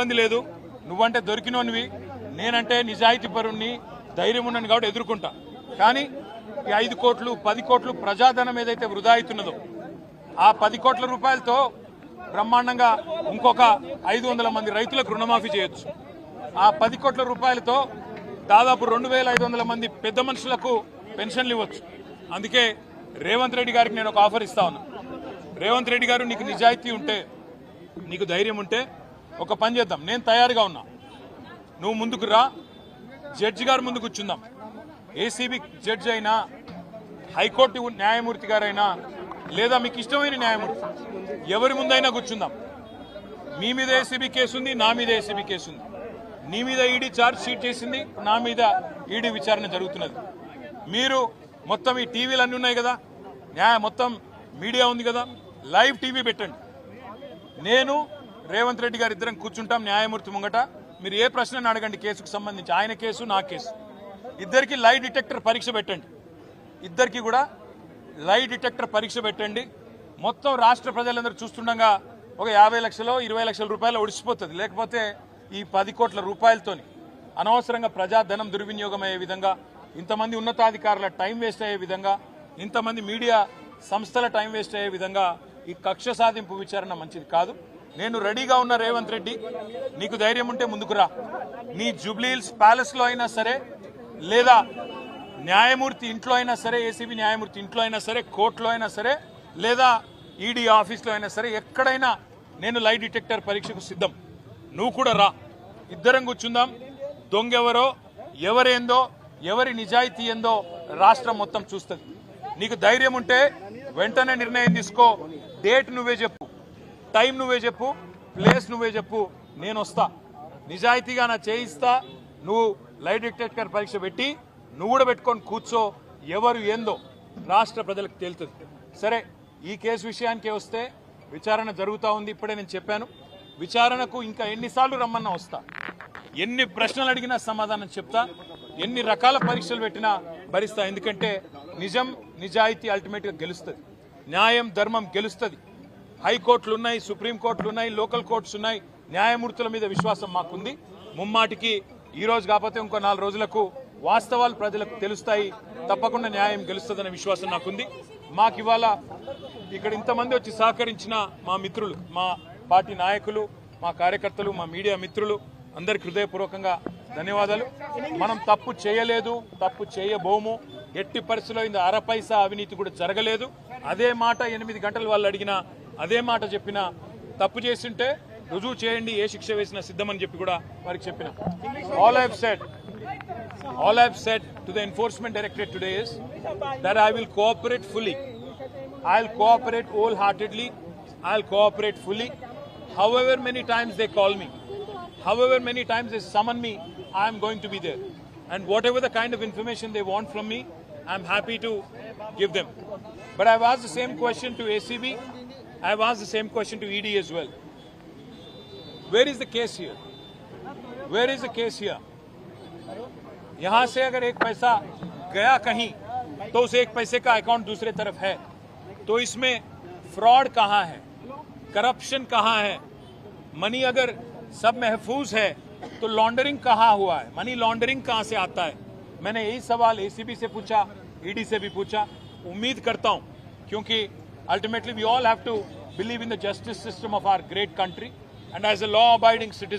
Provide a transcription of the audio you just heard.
ఇబ్బంది లేదు. నువ్వంటే దొరికినోనివి నేనంటే నిజాయితీ పరుణ్ణి ధైర్యం ఉన్నాను కాబట్టి ఎదుర్కొంటా. కానీ ఈ ఐదు కోట్లు పది కోట్లు ప్రజాధనం ఏదైతే వృధా అవుతున్నదో ఆ పది కోట్ల రూపాయలతో బ్రహ్మాండంగా ఇంకొక ఐదు వందల మంది రైతులకు రుణమాఫీ చేయొచ్చు. ఆ పది కోట్ల రూపాయలతో దాదాపు రెండు వేల ఐదు వందల మంది పెద్ద మనుషులకు పెన్షన్లు ఇవ్వచ్చు. అందుకే రేవంత్ రెడ్డి గారికి నేను ఒక ఆఫర్ ఇస్తా ఉన్నా. రేవంత్ రెడ్డి గారు నీకు నిజాయితీ ఉంటే నీకు ధైర్యం ఉంటే ఒక పని చేద్దాం. నేను తయారుగా ఉన్నా. నువ్వు ముందుకు రా. జడ్జి గారు ముందు కూర్చుందాం. ఏసీబీ జడ్జి అయినా హైకోర్టు న్యాయమూర్తి గారైనా లేదా మీకు ఇష్టమైన న్యాయమూర్తి ఎవరి ముందైనా కూర్చుందాం. మీ మీద ఏసీబీ కేసు ఉంది నా మీద ఏసీబీ కేసు ఉంది. నీ మీద ఈడీ ఛార్జ్ షీట్ చేసింది నా మీద ఈడీ విచారణ జరుగుతున్నది. మీరు మొత్తం ఈ టీవీలు అన్నీ ఉన్నాయి కదా? న్యాయ మొత్తం మీడియా ఉంది కదా? లైవ్ టీవీ పెట్టండి. నేను రేవంత్ రెడ్డి గారు ఇద్దరం కూర్చుంటాం న్యాయమూర్తి ముంగట. మీరు ఏ ప్రశ్నను అడగండి కేసుకు సంబంధించి? ఆయన కేసు నా కేసు. ఇద్దరికి లై డిటెక్టర్ పరీక్ష పెట్టండి. ఇద్దరికి కూడా లై డిటెక్టర్ పరీక్ష పెట్టండి. మొత్తం రాష్ట్ర ప్రజలందరూ చూస్తుండగా ఒక యాభై లక్షలు ఇరవై లక్షల రూపాయలు ఒడిసిపోతుంది. లేకపోతే ఈ పది కోట్ల రూపాయలతోని అనవసరంగా ప్రజాధనం దుర్వినియోగం అయ్యే విధంగా ఇంతమంది ఉన్నతాధికారుల టైం వేస్ట్ అయ్యే విధంగా ఇంతమంది మీడియా సంస్థల టైం వేస్ట్ అయ్యే విధంగా ఈ కక్ష సాధింపు విచారణ మంచిది కాదు. నేను రెడీగా ఉన్న రేవంత్ రెడ్డి నీకు ధైర్యం ఉంటే ముందుకురా నీ జూబ్లీహిల్స్ ప్యాలెస్లో అయినా సరే లేదా న్యాయమూర్తి ఇంట్లో అయినా సరే ఏసీబీ న్యాయమూర్తి ఇంట్లో అయినా సరే కోర్టులో అయినా సరే లేదా ఈడీ ఆఫీస్లో అయినా సరే ఎక్కడైనా నేను లై డిటెక్టర్ పరీక్షకు సిద్ధం. నువ్వు కూడా రా. ఇద్దరం కూర్చుందాం. దొంగెవరో ఎవరేందో ఎవరి నిజాయితీ ఏందో రాష్ట్రం మొత్తం చూస్తుంది. నీకు ధైర్యం ఉంటే వెంటనే నిర్ణయం తీసుకో. డేట్ నువ్వే చెప్పు. టైం నువ్వే చెప్పు ప్లేస్ నువ్వే చెప్పు నేను వస్తా. నిజాయితీగా నా చేయిస్తా నువ్వు లైవ్ డిటెక్టర్ పరీక్ష పెట్టి నువ్వు కూడా పెట్టుకొని కూర్చో ఎవరు ఏందో రాష్ట్ర ప్రజలకు తేలుతుంది. సరే ఈ కేసు విషయానికే వస్తే విచారణ జరుగుతూ ఉంది ఇప్పుడే నేను చెప్పాను. విచారణకు ఇంకా ఎన్నిసార్లు రమ్మన్నా వస్తా. ఎన్ని ప్రశ్నలు అడిగినా సమాధానం చెప్తా ఎన్ని రకాల పరీక్షలు పెట్టినా భరిస్తా. ఎందుకంటే నిజం నిజాయితీ అల్టిమేట్గా గెలుస్తుంది. న్యాయం ధర్మం గెలుస్తుంది. హైకోర్టులు ఉన్నాయి సుప్రీంకోర్టులు ఉన్నాయి లోకల్ కోర్ట్స్ ఉన్నాయి న్యాయమూర్తుల మీద విశ్వాసం మాకుంది. ముమ్మాటికి ఈ రోజు కాకపోతే ఇంకో నాలుగు రోజులకు వాస్తవాలు ప్రజలకు తెలుస్తాయి. తప్పకుండా న్యాయం గెలుస్తుందనే విశ్వాసం నాకుంది. మాకు ఇవాళ ఇక్కడ ఇంతమంది వచ్చి సహకరించిన మా మిత్రులు మా పార్టీ నాయకులు మా కార్యకర్తలు మా మీడియా మిత్రులు అందరికి హృదయపూర్వకంగా ధన్యవాదాలు. మనం తప్పు చేయలేదు తప్పు చేయబోము. ఎట్టి పరిస్థితిలో ఇంత అర పైసా అవినీతి కూడా జరగలేదు. అదే మాట ఎనిమిది గంటలు వాళ్ళు అడిగినా అదే మాట చెప్పిన తప్పు చేసింటే రుజువు చేయండి ఏ శిక్ష వేసినా సిద్ధమని చెప్పి కూడా వారికి చెప్పిన. All I've said all I've said to the Enforcement Directorate today is that I will cooperate fully I will cooperate wholeheartedly I will cooperate fully however many times they call me however many times they summon me I'm going to be there and whatever the kind of information they want from me I'm happy to give them but I was the same question to ACB I've asked the same question to ED as well. Where is the case here? Where is the case here? यहाँ से अगर एक पैसा गया कहीं तो उस एक पैसे का अकाउंट दूसरे तरफ़ है तो इसमें फ्रॉड कहाँ है करप्शन कहाँ है मनी अगर सब महफूज है तो लॉन्डरिंग कहाँ हुआ है मनी लॉन्डरिंग कहाँ से आता है मैंने यही सवाल एसीबी से पूछा ईडी से भी पूछा उम्मीद करता हूँ, क्योंकि Ultimately, we all have to believe in the justice system of our great country and as a law-abiding citizen.